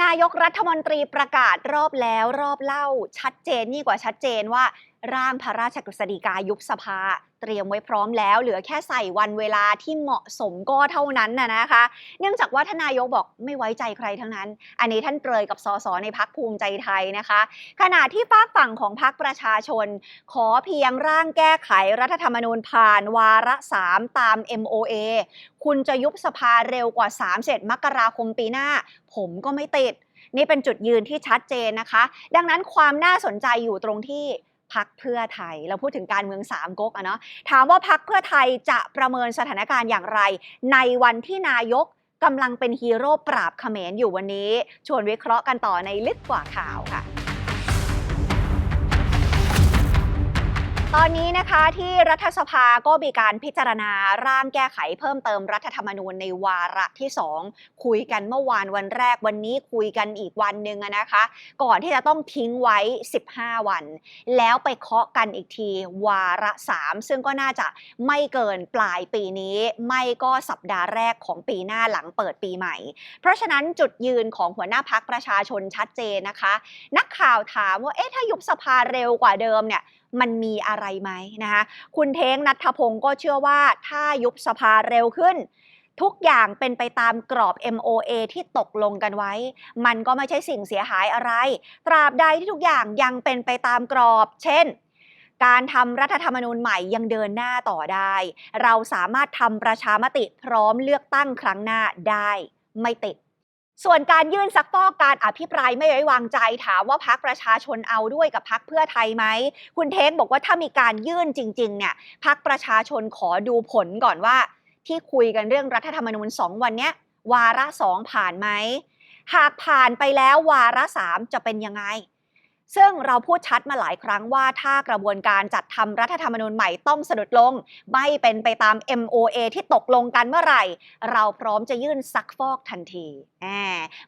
นายกรัฐมนตรีประกาศรอบแล้วรอบเล่าชัดเจนนี่กว่าชัดเจนว่า ร่างพระราชกฤษฎีกายุบสภา เตรียมไว้พร้อมแล้ว เหลือแค่ใส่วันเวลาที่เหมาะสมก็เท่านั้นนะนะคะ เนื่องจากว่าทนนายกบอกไม่ไว้ใจใครทั้งนั้น อันนี้ท่านเปรยกับสสในพักภูมิใจไทยนะคะ ขณะที่ฝากฝั่งของพักประชาชน ขอเพียงร่างแก้ไขรัฐธรรมนูญผ่านวาระสามตาม MOA คุณจะยุบสภาเร็วกว่า3เสร็จมกราคมปีหน้า ผมก็ไม่ติด นี่เป็นจุดยืนที่ชัดเจนนะคะ ดังนั้นความน่าสนใจอยู่ตรงที่ พักเพื่อไทย เราพูดถึงการเมืองสามก๊กอะเนาะถามว่าพักเพื่อไทยจะประเมินสถานการณ์อย่างไร ในวันที่นายกกำลังเป็นฮีโร่ปราบเขมรอยู่วันนี้ ชวนวิเคราะห์กันต่อในลึกกว่าข่าวค่ะ ตอนนี้นะคะที่รัฐสภาก็มีการพิจารณาร่างแก้ไขเพิ่มเติมรัฐธรรมนูญในวาระที่ 2 คุยกันเมื่อวานวันแรกวันนี้คุยกันอีกวันหนึ่งนะคะ ก่อนที่จะต้องทิ้งไว้ 15 วัน แล้วไปเคาะกันอีกทีวาระ 3 ซึ่งก็น่าจะไม่เกินปลายปีนี้ ไม่ก็สัปดาห์แรกของปีหน้าหลังเปิดปีใหม่ เพราะฉะนั้นจุดยืนของหัวหน้าพักประชาชนชัดเจนนะคะ นักข่าวถามว่าเอ๊ะถ้ายุบสภาเร็วกว่าเดิมเนี่ย มันมีอะไรไหมนะคะคุณเท้งนัทพงศ์ก็เชื่อว่าถ้ายุบสภาเร็วขึ้น ทุกอย่างเป็นไปตามกรอบ MOA ที่ตกลงกันไว้ มันก็ไม่ใช่สิ่งเสียหายอะไร ตราบใดที่ทุกอย่างยังเป็นไปตามกรอบ เช่นการทำรัฐธรรมนูญใหม่ยังเดินหน้าต่อได้ เราสามารถทำประชามติพร้อมเลือกตั้งครั้งหน้าได้ ไม่ติด ส่วนการยื่นซักฟอกการอภิปรายไม่ไว้วางใจถามว่าพักประชาชนเอาด้วยกับพักเพื่อไทยไหม คุณเทคบอกว่าถ้ามีการยื่นจริงๆเนี่ยพักประชาชนขอดูผลก่อนว่า ที่คุยกันเรื่องรัฐธรรมนูญ 2 วันเนี้ยวาระสองผ่านไหม หากผ่านไปแล้ววาระสามจะเป็นยังไง ซึ่งเราพูดชัดมาหลายครั้งว่าถ้ากระบวนการจัดทำรัฐธรรมนูญใหม่ต้องสะดุดลง ไม่เป็นไปตาม MOA ที่ตกลงกันเมื่อไหร่ เราพร้อมจะยื่นซักฟอกทันทีแหม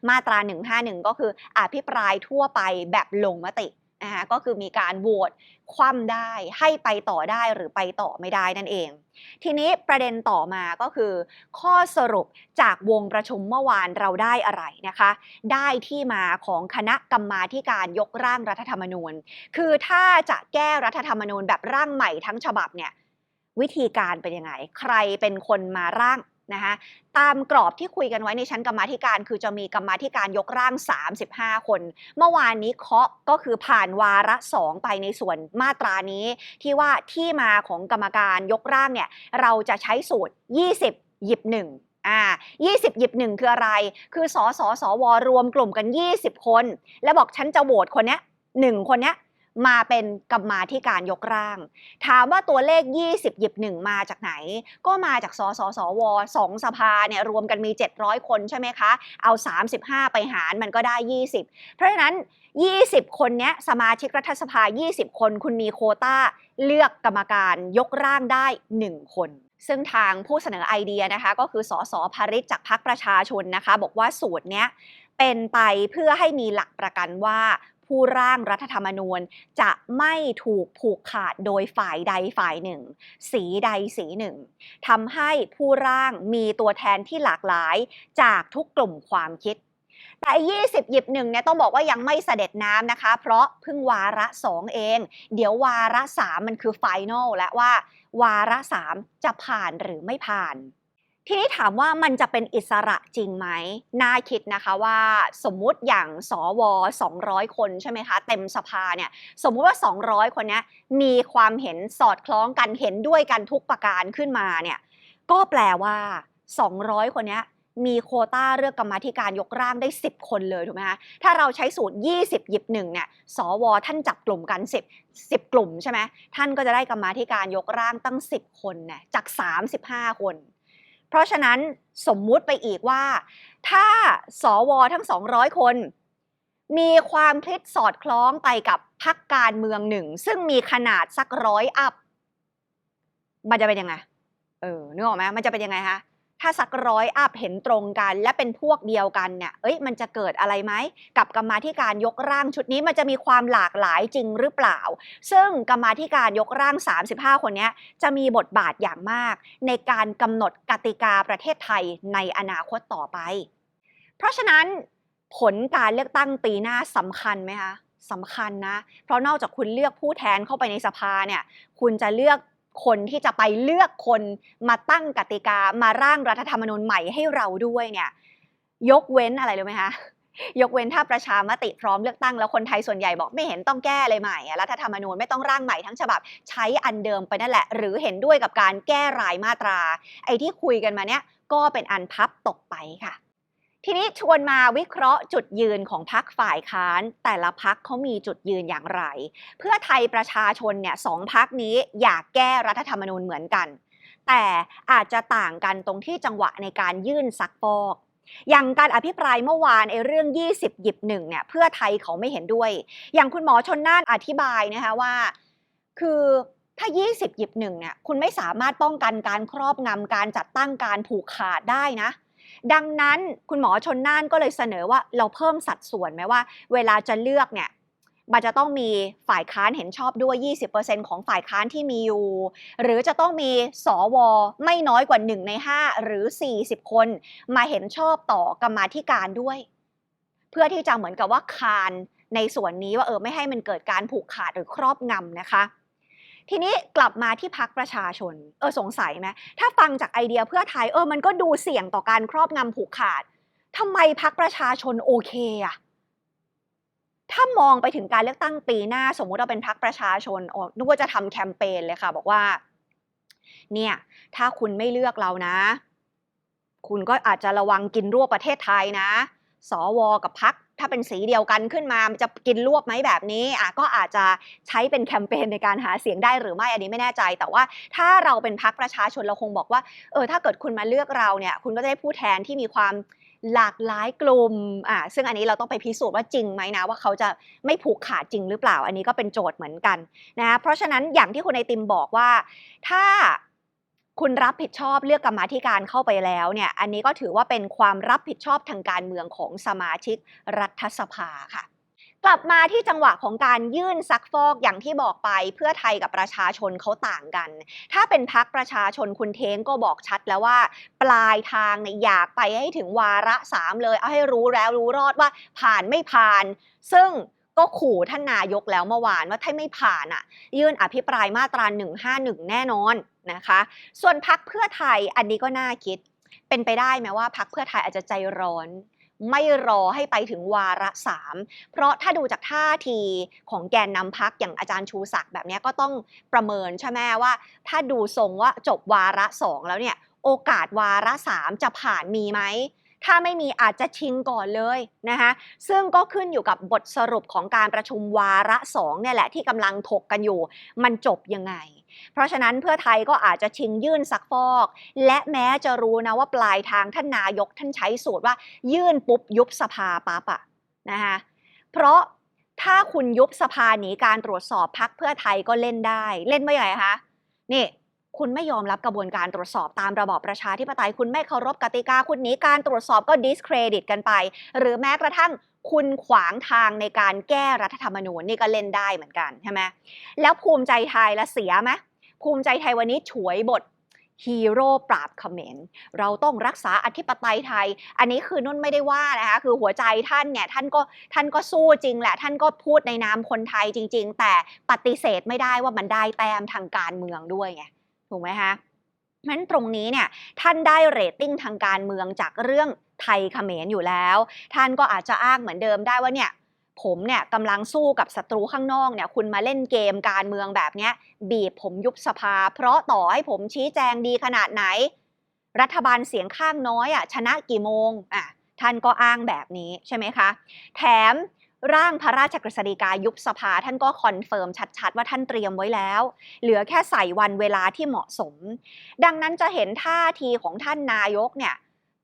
มาตรา 151 ก็คืออภิปรายทั่วไปแบบลงมติ นะคะก็คือมีการโหวตคว่ำได้ให้ไปต่อได้หรือไปต่อไม่ได้นั่นเอง ทีนี้ประเด็นต่อมาก็คือ ข้อสรุปจากวงประชุมเมื่อวานเราได้อะไรนะคะ ได้ที่มาของคณะกรรมาธิการยกร่างรัฐธรรมนูญ คือถ้าจะแก้รัฐธรรมนูญแบบร่างใหม่ทั้งฉบับเนี่ยวิธีการเป็นยังไง ใครเป็นคนมาร่าง นะคะตามกรอบที่คุยกันไว้ในชั้นกรรมาธิการ คือจะมีกรรมาธิการยกร่าง 35 คน เมื่อวานนี้เคาะก็คือผ่านวาระสองไปในส่วนมาตรานี้ ที่ว่าที่มาของกรรมการยกร่างเนี่ยเราจะใช้สูตร 20 หยิบ 1อ่า20 หยิบ1คืออะไร คือสอสอสวรวมกลุ่มกัน 20 คน แล้วบอกฉันจะโหวตคนเนี้ยหนึ่งคนเนี้ย มาเป็นกรรมาธิการยกร่าง ถามว่าตัวเลข 20 หยิบ1มาจากไหน ก็มาจากสสสวสองสภาเนี่ยรวมกันมี 700 คนใช่ไหมคะ เอา 35 ไปหารมันก็ได้ 20 เพราะฉะนั้น 20 คนเนี้ยสมาชิกรัฐสภา 20 คนคุณมีโควต้าเลือกกรรมการยกร่างได้ 1 คนซึ่งทางผู้เสนอไอเดียนะคะ ก็คือสสภริษจากพรรคประชาชนนะคะ บอกว่าสูตรเนี้ยเป็นไปเพื่อให้มีหลักประกันว่า ผู้ร่างรัฐธรรมนูญจะไม่ถูกผูกขาดโดยฝ่ายใดฝ่ายหนึ่ง สีใดสีหนึ่งทำให้ผู้ร่างมีตัวแทนที่หลากหลายจากทุกกลุ่มความคิด แต่ 20 หยิบหนึ่งเนี่ยต้องบอกว่ายังไม่เสด็จน้ำนะคะ เพราะเพิ่งวาระ 2 เอง เดี๋ยววาระ 3 มันคือไฟแนลและว่าวาระ 3 จะผ่านหรือไม่ผ่าน ทีนี้ถามว่ามันจะเป็นอิสระจริงไหมน่าคิดนะคะว่าสมมุติอย่างสว 200 คนใช่ไหมคะ เต็มสภาเนี่ยสมมุติว่า 200 คนนี้มีความเห็นสอดคล้องกันเห็นด้วยกันทุกประการขึ้นมาเนี่ยก็แปลว่า 200 คนนี้มีโควต้าเลือกกรรมธิการยกร่างได้ 10 คนเลยถูกไหมคะถ้าเราใช้สูตร 20 หยิบ1เนี่ยสวท่านจับกลุ่มกัน 10 10 กลุ่มใช่ไหมท่านก็จะได้กรรมธิการยกร่างตั้ง 10 คนเนี่ยจาก 35 คน ราะฉะนั้นสมมุติไปอีกว่า ถ้าสวทั้ง 200 คน มีความคิดสอดคล้องไปกับพักการเมืองหนึ่ง ซึ่งมีขนาดสักร้อยอัพ มันจะเป็นยังไง เออนึกออกไหมมันจะเป็นยังไงคะ ถ้าสักร้อยอัพเห็นตรงกัน และเป็นพวกเดียวกันเนี่ยเอ้ยมันจะเกิดอะไรไหมกับกรรมาธิการยกร่างชุดนี้มันจะมีความหลากหลายจริงหรือเปล่า ซึ่งกรรมาธิการยกร่าง 35 คนนี้จะมีบทบาทอย่างมาก ในการกำหนดกติกาประเทศไทยในอนาคตต่อไป เพราะฉะนั้นผลการเลือกตั้งปีหน้าสำคัญไหมคะสำคัญนะ เพราะนอกจากคุณเลือกผู้แทนเข้าไปในสภาเนี่ย คุณจะเลือก คนที่จะไปเลือกคนมาตั้งกติกามาร่างรัฐธรรมนูญใหม่ให้เราด้วยเนี่ย ยกเว้นอะไรรู้ไหมคะยกเว้นถ้าประชามติพร้อมเลือกตั้งแล้วคนไทยส่วนใหญ่บอกไม่เห็นต้องแก้เลยใหม่รัฐธรรมนูญไม่ต้องร่างใหม่ทั้งฉบับ ใช้อันเดิมไปนั่นแหละ หรือเห็นด้วยกับการแก้รายมาตรา ไอ้ที่คุยกันมาเนี่ยก็เป็นอันพับตกไปค่ะ ทีนี้ชวนมาวิเคราะห์จุดยืนของพักฝ่ายค้าน แต่ละพักเขามีจุดยืนอย่างไร เพื่อไทยประชาชนเนี่ยสองพักนี้อยากแก้รัฐธรรมนูญเหมือนกัน แต่อาจจะต่างกันตรงที่จังหวะในการยื่นซักฟอกอย่างการอภิปรายเมื่อวานไอ้เรื่อง 20 หยิบหนึ่งเนี่ยเพื่อไทยเขาไม่เห็นด้วย อย่างคุณหมอชนน่านอธิบายนะคะว่า คือถ้า 20 หยิบหนึ่งเนี่ยคุณไม่สามารถป้องกันการครอบงำการจัดตั้งการผูกขาดได้นะ ดังนั้นคุณหมอชนน่านก็เลยเสนอว่าเราเพิ่มสัดส่วนไหมว่า เวลาจะเลือกเนี่ยมันจะต้องมีฝ่ายค้านเห็นชอบด้วย 20%ของฝ่ายค้านที่มีอยู่ หรือจะต้องมีสวไม่น้อยกว่า 1 ใน 5 หรือ 40 คนมาเห็นชอบต่อกรรมาธิการด้วย เพื่อที่จะเหมือนกับว่าคานในส่วนนี้ว่าเออไม่ให้มันเกิดการผูกขาดหรือครอบงำนะคะ ทีนี้กลับมาที่พักประชาชน เออสงสัยไหมถ้าฟังจากไอเดียเพื่อไทยเออมันก็ดูเสี่ยงต่อการครอบงำผูกขาดทำไมพักประชาชนโอเคอะถ้ามองไปถึงการเลือกตั้งปีหน้า สมมุติเราเป็นพักประชาชนโอ้นึกว่าจะทำแคมเปญเลยค่ะ บอกว่า เนี่ย ถ้าคุณไม่เลือกเรานะ คุณก็อาจจะระวังกินรวบประเทศไทยนะ สวกับพัก ถ้าเป็นสีเดียวกันขึ้นมามันจะกินรวบไหมแบบนี้อะก็อาจจะใช้เป็นแคมเปญในการหาเสียงได้หรือไม่อันนี้ไม่แน่ใจ แต่ว่าถ้าเราเป็นพักประชาชนเราคงบอกว่าเออถ้าเกิดคุณมาเลือกเราเนี่ยคุณก็จะได้ผู้แทนที่มีความหลากหลายกลุ่มอ่าซึ่งอันนี้เราต้องไปพิสูจน์ว่าจริงไหมนะ ว่าเขาจะไม่ผูกขาดจริงหรือเปล่า อันนี้ก็เป็นโจทย์เหมือนกันนะ เพราะฉะนั้นอย่างที่คุณไอติมบอกว่า ถ้า คุณรับผิดชอบเลือกกรรมาธิการเข้าไปแล้วเนี่ย อันนี้ก็ถือว่าเป็นความรับผิดชอบทางการเมืองของสมาชิกรัฐสภาค่ะ กลับมาที่จังหวะของการยื่นซักฟอกอย่างที่บอกไปเพื่อไทยกับประชาชนเขาต่างกัน ถ้าเป็นพักประชาชนคุณเท้งก็บอกชัดแล้วว่า ปลายทางเนี่ยอยากไปให้ถึงวาระสามเลย เอาให้รู้แล้วรู้รอดว่าผ่านไม่ผ่าน ซึ่ง ก็ขู่ท่านนายกแล้วเมื่อวานว่าถ้าไม่ผ่านอะ ยื่นอภิปรายมาตรา 151 แน่นอนนะคะ ส่วนพักเพื่อไทยอันนี้ก็น่าคิด เป็นไปได้ไหมว่าพักเพื่อไทยอาจจะใจร้อนไม่รอให้ไปถึงวาระสามเพราะถ้าดูจากท่าทีของแกนนำพักอย่างอาจารย์ชูศักดิ์แบบนี้ก็ต้องประเมินใช่ไหมว่า ถ้าดูทรงว่าจบวาระสองแล้วเนี่ย โอกาสวาระสามจะผ่านมีไหม ถ้าไม่มีอาจจะชิงก่อนเลยนะคะซึ่งก็ขึ้นอยู่กับบทสรุปของการประชุมวาระสองเนี่ยแหละที่กำลังถกกันอยู่ มันจบยังไง เพราะฉะนั้นเพื่อไทยก็อาจจะชิงยื่นซักฟอก และแม้จะรู้นะว่าปลายทางท่านนายกท่านใช้สูตรว่า ยื่นปุ๊บยุบสภาปั๊บอะนะคะเพราะถ้าคุณยุบสภาหนีการตรวจสอบพักเพื่อไทยก็เล่นได้ เล่นเมื่อไหร่คะนี่ คุณไม่ยอมรับกระบวนการตรวจสอบตามระบอบประชาธิปไตย คุณไม่เคารพกติกา คุณหนีการตรวจสอบก็ดิสเครดิตกันไป หรือแม้กระทั่งคุณขวางทางในการแก้รัฐธรรมนูญนี่ก็เล่นได้เหมือนกันใช่ไหมแล้วภูมิใจไทยละเสียไหมภูมิใจไทยวันนี้ฉวยบทฮีโร่ปราบเขมรเราต้องรักษาอธิปไตยไทย อันนี้คือนุ่นไม่ได้ว่านะคะ คือหัวใจท่านเนี่ยท่านก็ท่านก็สู้จริงแหละ ท่านก็พูดในนามคนไทยจริง ๆ แต่ปฏิเสธไม่ได้ว่ามันได้แต้มทางการเมืองด้วยไง ถูกไหมคะเพราะฉะนั้นตรงนี้เนี่ยท่านได้เรตติ้งทางการเมืองจากเรื่องไทยเขมรอยู่แล้ว ท่านก็อาจจะอ้างเหมือนเดิมได้ว่าเนี่ยผมเนี่ยกำลังสู้กับศัตรูข้างนอกเนี่ยคุณมาเล่นเกมการเมืองแบบเนี้ยบีบผมยุบสภา เพราะต่อให้ผมชี้แจงดีขนาดไหน รัฐบาลเสียงข้างน้อยอะชนะกี่โมงอะท่านก็อ้างแบบนี้ใช่ไหมคะ แถม ร่างพระราชกฤษฎีกายุบสภาท่านก็คอนเฟิร์มชัดๆ ว่าท่านเตรียมไว้แล้ว เหลือแค่ใส่วันเวลาที่เหมาะสม ดังนั้นจะเห็นท่าทีของท่านนายกเนี่ย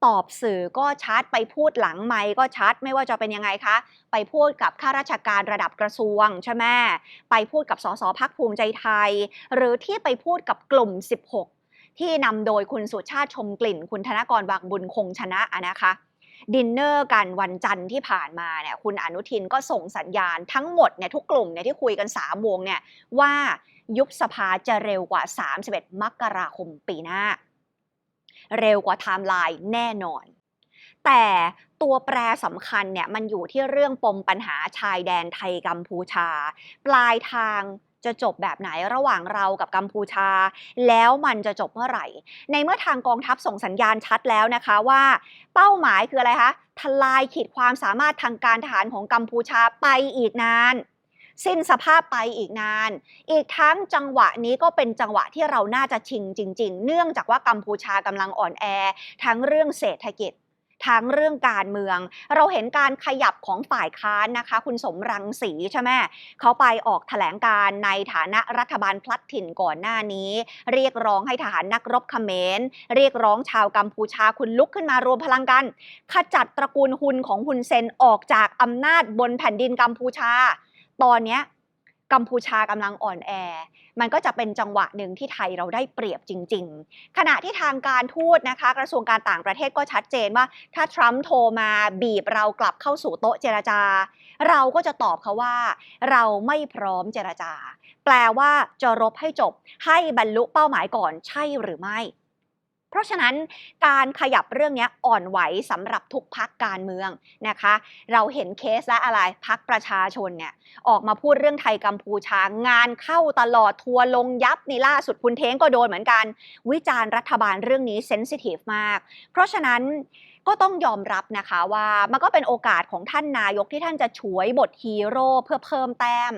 ตอบสื่อก็ชัดไปพูดหลังไมค์ก็ชัดไม่ว่าจะเป็นยังไงคะ ไปพูดกับข้าราชการระดับกระทรวงใช่ไหมไปพูดกับสสพักภูมิใจไทย หรือที่ไปพูดกับกลุ่ม 16 ที่นำโดยคุณสุชาติชมกลิ่น คุณธนกรวางบุญคงชนะนะคะ ดินเนอร์กันวันจันทร์ที่ผ่านมาเนี่ยคุณอนุทินก็ส่งสัญญาณทั้งหมดเนี่ยทุกกลุ่มเนี่ยที่คุยกัน3ามวงเนี่ยว่ายุบสภาจะเร็วกว่า 31 มกราคมปีหน้า เร็วกว่าไทม์ไลน์แน่นอน แต่ตัวแปรสำคัญเนี่ยมันอยู่ที่เรื่องปมปัญหาชายแดนไทยกัมพูชา ปลายทาง จะจบแบบไหนระหว่างเรากับกัมพูชา แล้วมันจะจบเมื่อไหร่ ในเมื่อทางกองทัพส่งสัญญาณชัดแล้วนะคะว่า เป้าหมายคืออะไรคะทลายขีดความสามารถทางการทหารของกัมพูชาไปอีกนานสิ้นสภาพไปอีกนาน อีกทั้งจังหวะนี้ก็เป็นจังหวะที่เราน่าจะชิงจริง ๆ เนื่องจากว่ากัมพูชากำลังอ่อนแอ ทั้งเรื่องเศรษฐกิจ ทั้งเรื่องการเมือง เราเห็นการขยับของฝ่ายค้านนะคะ คุณสมรังสีใช่ไหมเขาไปออกแถลงการในฐานะรัฐบาลพลัดถิ่นก่อนหน้านี้ เรียกร้องให้ทหารนักรบเขมร เรียกร้องชาวกัมพูชาคุณลุกขึ้นมารวมพลังกันขจัดตระกูลฮุนของฮุนเซนออกจากอำนาจบนแผ่นดินกัมพูชา ตอนนี้ กัมพูชากำลังอ่อนแอ มันก็จะเป็นจังหวะหนึ่งที่ไทยเราได้เปรียบจริง ๆ ขณะที่ทางการทูตนะคะ กระทรวงการต่างประเทศก็ชัดเจนว่า ถ้าทรัมป์โทรมาบีบเรากลับเข้าสู่โต๊ะเจรจา เราก็จะตอบเขาว่า เราไม่พร้อมเจรจา แปลว่าจะรบให้จบ ให้บรรลุเป้าหมายก่อนใช่หรือไม่ เพราะฉะนั้นการขยับเรื่องนี้อ่อนไหวสำหรับทุกพักการเมืองนะคะ เราเห็นเคสและอะไรพักประชาชนเนี่ยออกมาพูดเรื่องไทยกัมพูชางานเข้าตลอดทัวร์ลงยับนี่ล่าสุดคุณเท้งก็โดนเหมือนกัน วิจารณ์รัฐบาลเรื่องนี้เซนซิทีฟมาก เพราะฉะนั้น ก็ต้องยอมรับนะคะว่ามันก็เป็นโอกาสของท่านนายกที่ท่านจะฉวยบทฮีโร่เพื่อเพิ่มแต้ม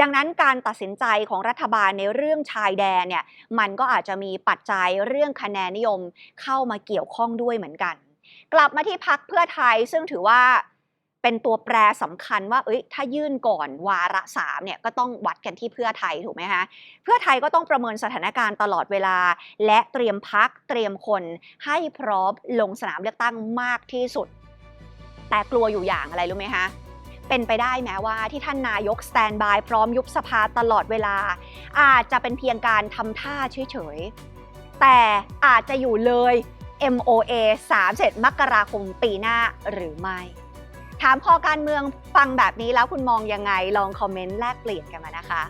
ดังนั้นการตัดสินใจของรัฐบาลในเรื่องชายแดนเนี่ยมันก็อาจจะมีปัจจัยเรื่องคะแนนนิยมเข้ามาเกี่ยวข้องด้วยเหมือนกัน กลับมาที่พักเพื่อไทยซึ่งถือว่า เป็นตัวแปรสำคัญว่า เอ้ย ถ้ายื่นก่อนวาระสามเนี่ยก็ต้องวัดกันที่เพื่อไทยถูกไหมคะเพื่อไทยก็ต้องประเมินสถานการณ์ตลอดเวลา และเตรียมพักเตรียมคนให้พร้อมลงสนามเลือกตั้งมากที่สุด แต่กลัวอยู่อย่างอะไรรู้ไหมคะเป็นไปได้แม้ว่าที่ท่านนายกสแตนบายพร้อมยุบสภาตลอดเวลา อาจจะเป็นเพียงการทำท่าเฉยๆ แต่อาจจะอยู่เลย MOA 31มกราคมปีหน้าหรือไม่ ถามคอการเมืองฟังแบบนี้แล้วคุณมองยังไงลองคอมเมนต์แลกเปลี่ยนกันมานะคะ